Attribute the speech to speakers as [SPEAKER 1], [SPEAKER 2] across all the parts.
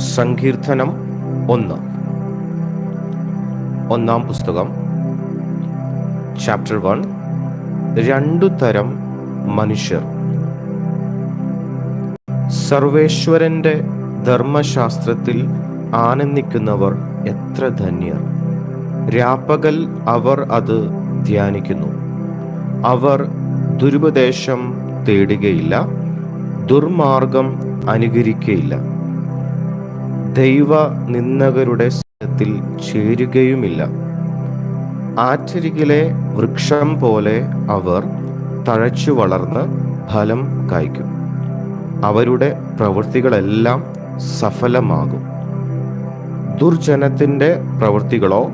[SPEAKER 1] സങ്കീർത്തനം ഒന്ന്. ഒന്നാം പുസ്തകം ചാപ്റ്റർ വൺ രണ്ടു തരം മനുഷ്യർ. സർവേശ്വരന്റെ ധർമ്മശാസ്ത്രത്തിൽ ആനന്ദിക്കുന്നവർ എത്ര ധന്യർ. രാപ്പകൽ അവർ അത് ധ്യാനിക്കുന്നു. അവർ ദുരുപദേശം തേടുകയില്ല ദുർമാർഗം അനുകരിക്കയില്ല. ദൈവ നിന്ദകരുടെ സ്ഥലത്തിൽ ചേരുകയുമില്ല. ആറ്റരികിലെ വൃക്ഷം പോലെ അവർ തഴച്ചു വളർന്ന് ഫലം കായ്ക്കും. അവരുടെ പ്രവൃത്തികളെല്ലാം സഫലമാകും. ദുർജനത്തിന്റെ പ്രവൃത്തികളോ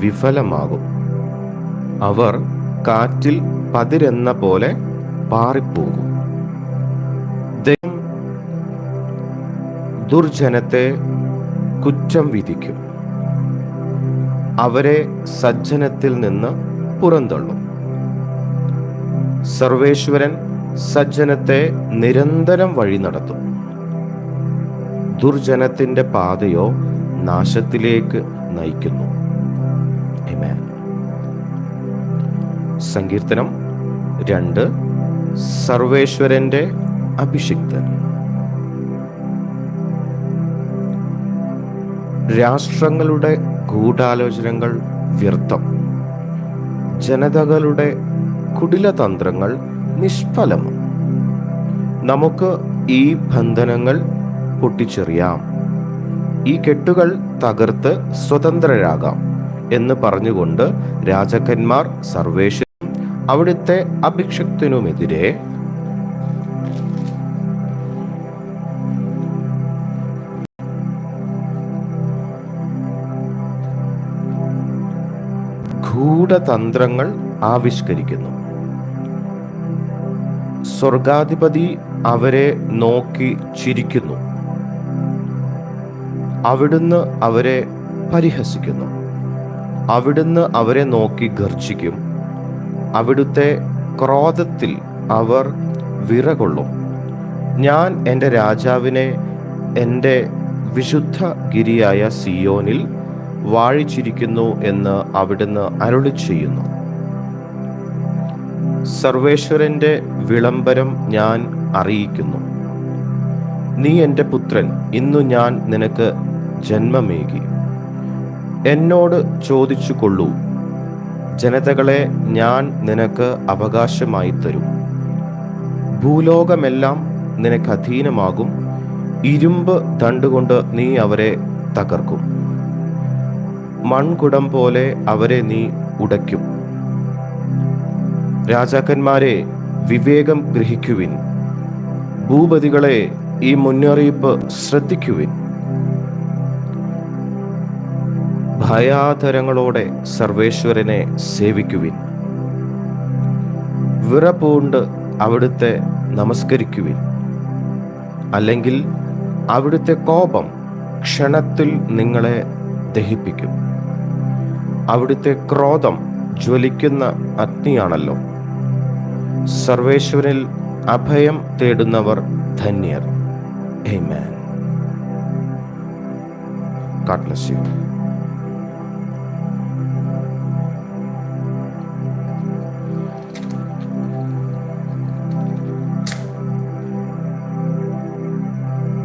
[SPEAKER 1] വിഫലമാകും. അവർ കാറ്റിൽ പതിരെന്ന പോലെ പാറിപ്പോകും. ദൈവം ദുർജനത്തെ കുറ്റം വിധിക്കും. അവരെ സജ്ജനത്തിൽ നിന്ന് പുറന്തള്ളും. സർവേശ്വരൻ സജ്ജനത്തെ നിരന്തരം വഴി നടത്തും. ദുർജനത്തിന്റെ പാതയോ നാശത്തിലേക്ക് നയിക്കുന്നു. സങ്കീർത്തനം രണ്ട്. സർവേശ്വരന്റെ അഭിഷിക്തൻ. രാഷ്ട്രങ്ങളുടെ ഗൂഢാലോചനകൾ വ്യർത്ഥം. ജനതകളുടെ കുടിലതന്ത്രങ്ങൾ നിഷ്ഫലം. നമുക്ക് ഈ ബന്ധനങ്ങൾ പൊട്ടിച്ചെറിയാം. ഈ കെട്ടുകൾ തകർത്ത് സ്വതന്ത്രരാകാം എന്ന് പറഞ്ഞുകൊണ്ട് രാജാക്കന്മാർ സർവേശ്വരും അവിടുത്തെ അഭിഷക്തനുമെതിരെ ഗൂഢതന്ത്രങ്ങൾ ആവിഷ്കരിക്കുന്നു. സ്വർഗാധിപതി അവരെ നോക്കി ചിരിക്കുന്നു. അവിടുന്ന് അവരെ പരിഹസിക്കുന്നു. അവിടുന്ന് അവരെ നോക്കി ഗർജിക്കും അവിടുത്തെ ക്രോധത്തിൽ അവർ വിറകൊള്ളും. ഞാൻ എന്റെ രാജാവിനെ എന്റെ വിശുദ്ധ ഗിരിയായ സിയോനിൽ വാഴിച്ചിരിക്കുന്നു എന്ന് അവിടുന്ന് അരുളി ചെയ്യുന്നു സർവേശ്വരന്റെ വിളംബരം ഞാൻ അറിയിക്കുന്നു. നീ എന്റെ പുത്രൻ ഇന്നു ഞാൻ നിനക്ക് ജന്മമേകി. എന്നോട് ചോദിച്ചു കൊള്ളൂ ജനതകളെ ഞാൻ നിനക്ക് അവകാശമായി തരും. ഭൂലോകമെല്ലാം നിനക്ക് അധീനമാകും ഇരുമ്പ് തണ്ടുകൊണ്ട് നീ അവരെ തകർക്കും. മൺകുടം പോലെ അവരെ നീ ഉടയ്ക്കും. രാജാക്കന്മാരെ വിവേകം ഗ്രഹിക്കുവിൻ. ഭൂപതികളെ ഈ മുന്നറിയിപ്പ് ശ്രദ്ധിക്കുവിൻ. ഭയാതരങ്ങളോടെ സർവേശ്വരനെ സേവിക്കുവിൻ. വിറപൂണ്ട് അവിടുത്തെ നമസ്കരിക്കുവിൻ. അല്ലെങ്കിൽ അവിടുത്തെ കോപം ക്ഷണത്തിൽ നിങ്ങളെ ദഹിപ്പിക്കും. അവിടുത്തെ ക്രോധം ജ്വലിക്കുന്ന അഗ്നിയാണല്ലോ സർവേശ്വരിൽ അഭയം തേടുന്നവർ ധന്യർ Amen. God bless you.